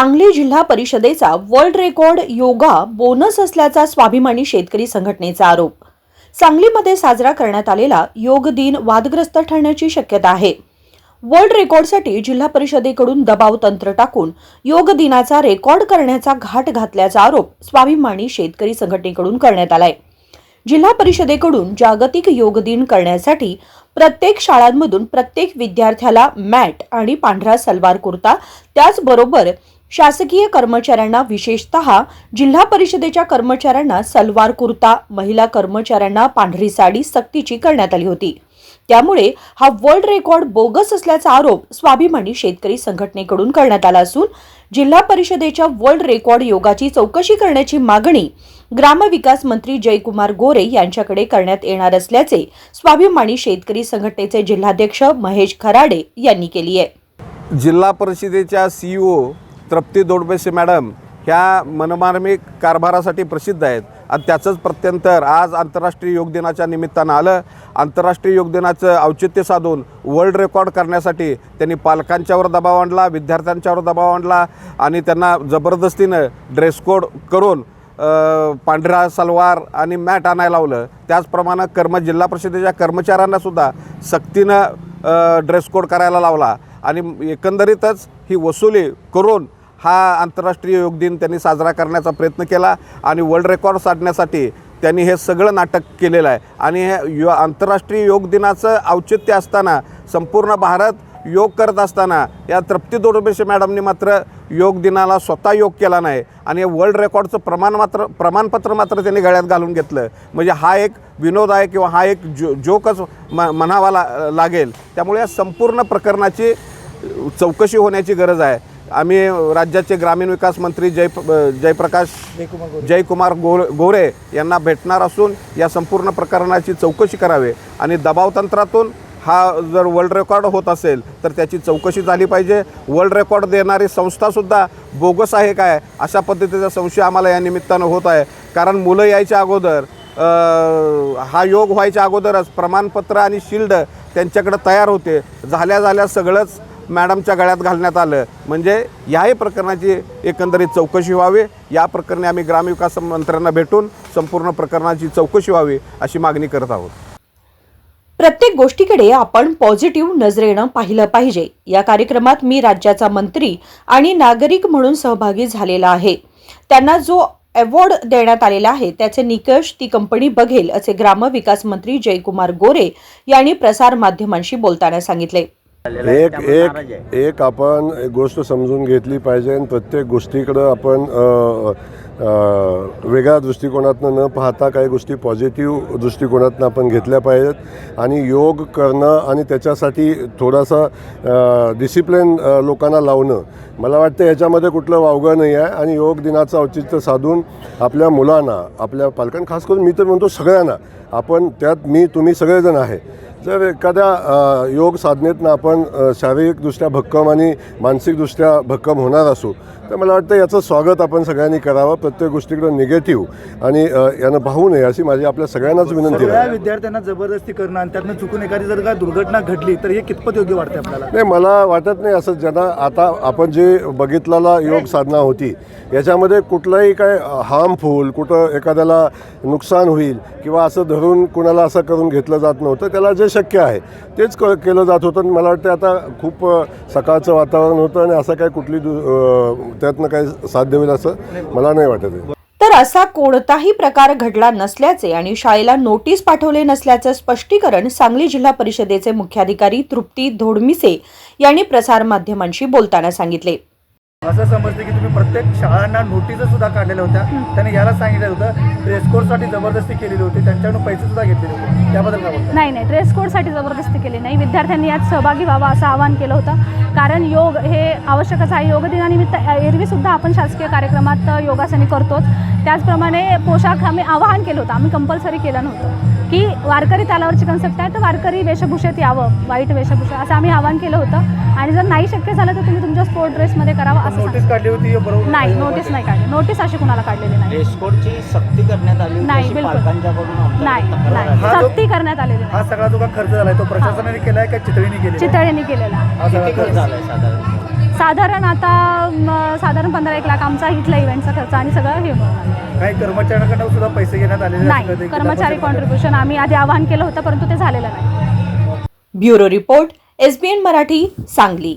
सांगली जिल्हा परिषदेचा world record yoga bonus असल्याचा स्वाभिमानी शेतकरी संघटनेचा आरोप. सांगलीमध्ये साजरा करण्यात आलेला योग दिन वादग्रस्त ठरण्याची शक्यता आहे. वर्ल्ड रेकॉर्डसाठी जिल्हा परिषदेकडून दबाव तंत्र टाकून योग दिनाचा रेकॉर्ड करण्याचा घाट घातल्याचा आरोप स्वाभिमानी शेतकरी संघटनेकडून करण्यात आलाय. जिल्हा परिषदेकडून जागतिक योग दिन करण्यासाठी प्रत्येक शाळांमधून प्रत्येक विद्यार्थ्याला मॅट आणि पांढरा सलवार कुर्ता त्याचबरोबर शासकीय कर्मचाऱ्यांना विशेषतः जिल्हा परिषदेच्या कर्मचाऱ्यांना सलवार कुर्ता महिला कर्मचाऱ्यांना पांढरी साडी सक्तीची करण्यात आली होती. त्यामुळे हा वर्ल्ड रेकॉर्ड बोगस असल्याचा आरोप स्वाभिमानी शेतकरी संघटनेकडून करण्यात आला असून जिल्हा परिषदेच्या वर्ल्ड रेकॉर्ड योगाची चौकशी करण्याची मागणी ग्रामविकास मंत्री जयकुमार गोरे यांच्याकडे करण्यात येणार असल्याचे स्वाभिमानी शेतकरी संघटनेचे जिल्हाध्यक्ष महेश खराडे यांनी केली आहे. जिल्हा परिषदेच्या सी ओ तृप्ती दोडबेसे मॅडम ह्या मनमार्मिक कारभारासाठी प्रसिद्ध आहेत. आणि त्याचंच प्रत्यंतर आज आंतरराष्ट्रीय योग दिनाच्या निमित्तानं आलं. आंतरराष्ट्रीय योग दिनाचं औचित्य साधून वर्ल्ड रेकॉर्ड करण्यासाठी त्यांनी पालकांच्यावर दबाव आणला विद्यार्थ्यांच्यावर दबाव आणला आणि त्यांना जबरदस्तीनं ड्रेस कोड करून पांढरा सलवार आणि मॅट आणायला लावलं. त्याचप्रमाणे कर्म जिल्हा परिषदेच्या कर्मचाऱ्यांनासुद्धा सक्तीनं ड्रेस कोड करायला लावला. आणि एकंदरीतच ही वसुली करून हा आंतरराष्ट्रीय योग दिन त्यांनी साजरा करण्याचा प्रयत्न केला आणि वर्ल्ड रेकॉर्ड साधण्यासाठी त्यांनी हे सगळं नाटक केलेलं आहे. आणि हे यो आंतरराष्ट्रीय योग दिनाचं औचित्य असताना संपूर्ण भारत योग करत असताना या तृप्ती दोडोबेशे मॅडमनी मात्र योग दिनाला स्वतः योग केला नाही. आणि वर्ल्ड रेकॉर्डचं प्रमाण मात्र प्रमाणपत्र मात्र त्यांनी गळ्यात घालून घेतलं. म्हणजे हा एक विनोद आहे किंवा हा एक जो जोकच म म्हणावा ला लागेल. त्यामुळे या संपूर्ण प्रकरणाची चौकशी होण्याची गरज आहे. आम्ही राज्याचे ग्रामीण विकास मंत्री जय जयप्रकाश जयकुमार गो गोरे यांना भेटणार असून या संपूर्ण प्रकरणाची चौकशी करावी. आणि दबावतंत्रातून हा जर वर्ल्ड रेकॉर्ड होत असेल तर त्याची चौकशी झाली पाहिजे. वर्ल्ड रेकॉर्ड देणारी संस्थासुद्धा बोगस आहे काय अशा पद्धतीचा संशय आम्हाला या निमित्तानं होत आहे. कारण मुलं यायच्या अगोदर हा योग व्हायच्या अगोदरच प्रमाणपत्र आणि शिल्ड त्यांच्याकडे तयार होते. झाल्या झाल्या सगळंच मॅडमच्या गळ्यात घालण्यात आलं. म्हणजे याही प्रकरणाची एकंदरीत चौकशी व्हावी. या प्रकरणी आम्ही ग्रामविकास मंत्र्यांना भेटून संपूर्ण प्रकरणाची चौकशी व्हावी अशी मागणी करत आहोत. प्रत्येक गोष्टीकडे आपण पॉझिटिव्ह नजरेनं पाहिलं पाहिजे. या कार्यक्रमात मी राज्याचा मंत्री आणि नागरिक म्हणून सहभागी झालेला आहे. त्यांना जो अवॉर्ड देण्यात आलेला आहे त्याचे निकष ती कंपनी बघेल असे ग्रामविकास मंत्री जयकुमार गोरे यांनी प्रसार माध्यमांशी बोलताना सांगितले. एक एक एक आपण एक गोष्ट समजून घेतली पाहिजे आणि प्रत्येक गोष्टीकडं आपण वेगळ्या दृष्टिकोनातनं न पाहता काही गोष्टी पॉझिटिव्ह दृष्टिकोनातनं आपण घेतल्या पाहिजेत. आणि योग करणं आणि त्याच्यासाठी थोडासा डिसिप्लिन लोकांना लावणं. मला वाटतं याच्यामध्ये कुठलं वावगं नाही आहे. आणि योग दिनाचं औचित्य साधून आपल्या मुलांना आपल्या पालकांना खास करून मी तर म्हणतो सगळ्यांना आपण त्यात मी तुम्ही सगळेजण आहे. जर एखाद्या योग साधनेतनं आपण शारीरिकदृष्ट्या भक्कम आणि मानसिकदृष्ट्या भक्कम होणार असू तर मला वाटतं याचं स्वागत आपण सगळ्यांनी करावं प्रत्येक गोष्टीकडं निगेटिव्ह आणि यानं पाहू नये अशी माझी आपल्या सगळ्यांनाच विनंती आहे. विद्यार्थ्यांना जबरदस्ती करणं आणि त्यातनं चुकून एखादी जर का दुर्घटना घडली तर हे कितपत योग्य वाटते आपल्याला? नाही मला वाटत नाही असं ज्यांना आता आपण जे बघितलेला योग साधना होती याच्यामध्ये कुठलंही काय हार्मफुल कुठं एखाद्याला नुकसान होईल किंवा असं धरून कुणाला असं करून घेतलं जात नव्हतं त्याला जे शक्य आहे. तेच क केलं जात होतं आणि मला वाटतं आता खूप सकाळचं वातावरण होतं आणि असं काय कुठली दु त्यातनं काही साध्य होईल असं मला नाही वाटत आहे. तर असा कोणताही प्रकार घडला नसल्याचे आणि शाळेला नोटीस पाठवले नसल्याचं स्पष्टीकरण सांगली जिल्हा परिषदेचे मुख्याधिकारी तृप्ती धोडमिसे यांनी प्रसारमाध्यमांशी बोलताना सांगितले. असं समजतं की तुम्ही प्रत्येक शाळांना नोटीस सुद्धा काढलेल्या होत्या. त्याने याला सांगितलं होतं ड्रेस कोडसाठी जबरदस्ती केलेली होती त्यांच्याकडून पैसे सुद्धा घेतलेले होते. त्याबद्दल काय नाही नाही ड्रेस कोडसाठी जबरदस्ती केली नाही. विद्यार्थ्यांनी यात सहभागी व्हावा असं आवाहन केलं होतं. कारण योग हे आवश्यकच आहे. योग दिनानिमित्त एरवीसुद्धा आपण शासकीय कार्यक्रमात योगासने करतोच. त्याचप्रमाणे पोशाख आम्ही आवाहन केलं होतं. आम्ही कंपल्सरी केलं नव्हतं. की वारकरी त्यालावरची कन्सेप्ट आहे तर वारकरी वेशभूषेत यावं वाईट वेशभूषा. असं आम्ही आवाहन केलं होतं. आणि जर नाही शक्य झालं तर तुम्ही तुमच्या स्पोर्ट ड्रेसमध्ये करावं असं नोटीस. काढली होती हे बरोबर नाही नोटीस नाही काढली. नोटीस अशी कुणाला काढलेली नाही. सक्ती करण्यात आली नाही, बिलकुल. नाही नाही. हा सक्ती करण्यात आलेली नाही. हा सगळा जो खर्च झालाय तो प्रशासनाने केलाय का चितळीने केलेला चितळेंनी केलेला. हा साधारण? साधारण आता म, साधारण पंधरा एक लाख आमचा इथला इव्हेंटचा खर्च आणि सगळं हे मिळून. काही कर्मचाऱ्यांकडनं सुद्धा पैसे घेण्यात आलेले नाही. कर्मचारी कॉन्ट्रीब्युशन आम्ही आधी आवाहन केलं होतं परंतु ते झालेलं नाही bureau report SBN Marathi Sangli